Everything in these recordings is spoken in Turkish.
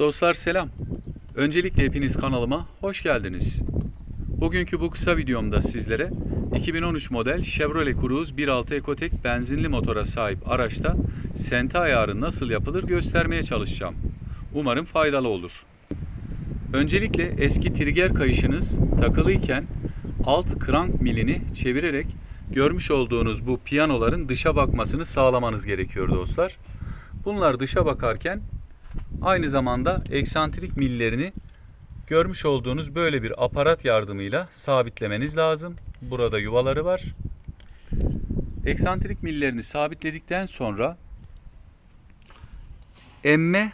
Dostlar selam. Öncelikle hepiniz kanalıma hoş geldiniz. Bugünkü bu kısa videomda sizlere 2013 model Chevrolet Cruze 1.6 Ecotec benzinli motora sahip araçta sente ayarı nasıl yapılır göstermeye çalışacağım. Umarım faydalı olur. Öncelikle eski trigger kayışınız takılıyken alt krank milini çevirerek görmüş olduğunuz bu piyanoların dışa bakmasını sağlamanız gerekiyor dostlar. Bunlar dışa bakarken aynı zamanda eksantrik millerini görmüş olduğunuz böyle bir aparat yardımıyla sabitlemeniz lazım. Burada yuvaları var. Eksantrik millerini sabitledikten sonra emme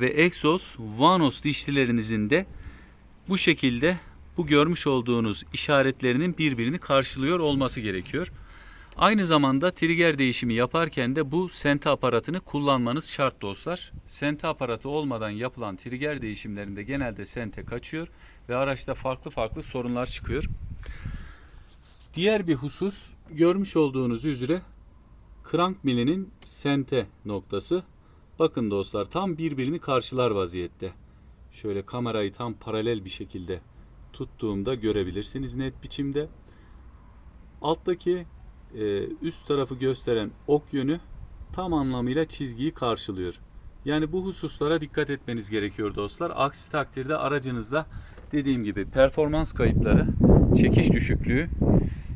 ve egzoz vanos dişlilerinizin de bu şekilde bu görmüş olduğunuz işaretlerinin birbirini karşılıyor olması gerekiyor. Aynı zamanda trigger değişimi yaparken de bu sente aparatını kullanmanız şart dostlar. Sente aparatı olmadan yapılan trigger değişimlerinde genelde sente kaçıyor ve araçta farklı farklı sorunlar çıkıyor. Diğer bir husus görmüş olduğunuz üzere crank milinin sente noktası. Bakın dostlar tam birbirini karşılar vaziyette. Şöyle kamerayı tam paralel bir şekilde tuttuğumda görebilirsiniz net biçimde. Alttaki e, üst tarafı gösteren ok yönü tam anlamıyla çizgiyi karşılıyor. Yani bu hususlara dikkat etmeniz gerekiyor dostlar. Aksi takdirde aracınızda dediğim gibi performans kayıpları, çekiş düşüklüğü,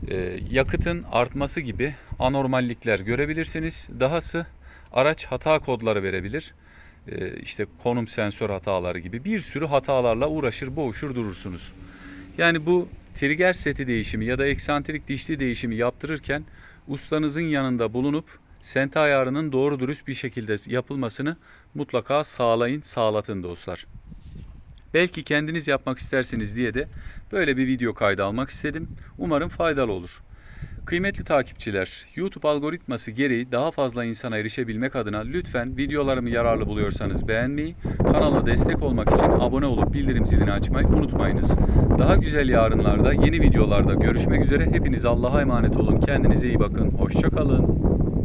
e, yakıtın artması gibi anormallikler görebilirsiniz. Dahası araç hata kodları verebilir. E, işte konum sensör hataları gibi bir sürü hatalarla uğraşır, boğuşur durursunuz. Yani bu trigger seti değişimi ya da eksantrik dişli değişimi yaptırırken ustanızın yanında bulunup sente ayarının doğru dürüst bir şekilde yapılmasını mutlaka sağlayın, sağlatın dostlar. Belki kendiniz yapmak istersiniz diye de böyle bir video kaydı almak istedim. Umarım faydalı olur. Kıymetli takipçiler, YouTube algoritması gereği daha fazla insana erişebilmek adına lütfen videolarımı yararlı buluyorsanız beğenmeyi, kanala destek olmak için abone olup bildirim zilini açmayı unutmayınız. Daha güzel yarınlarda, yeni videolarda görüşmek üzere. Hepiniz Allah'a emanet olun. Kendinize iyi bakın. Hoşçakalın.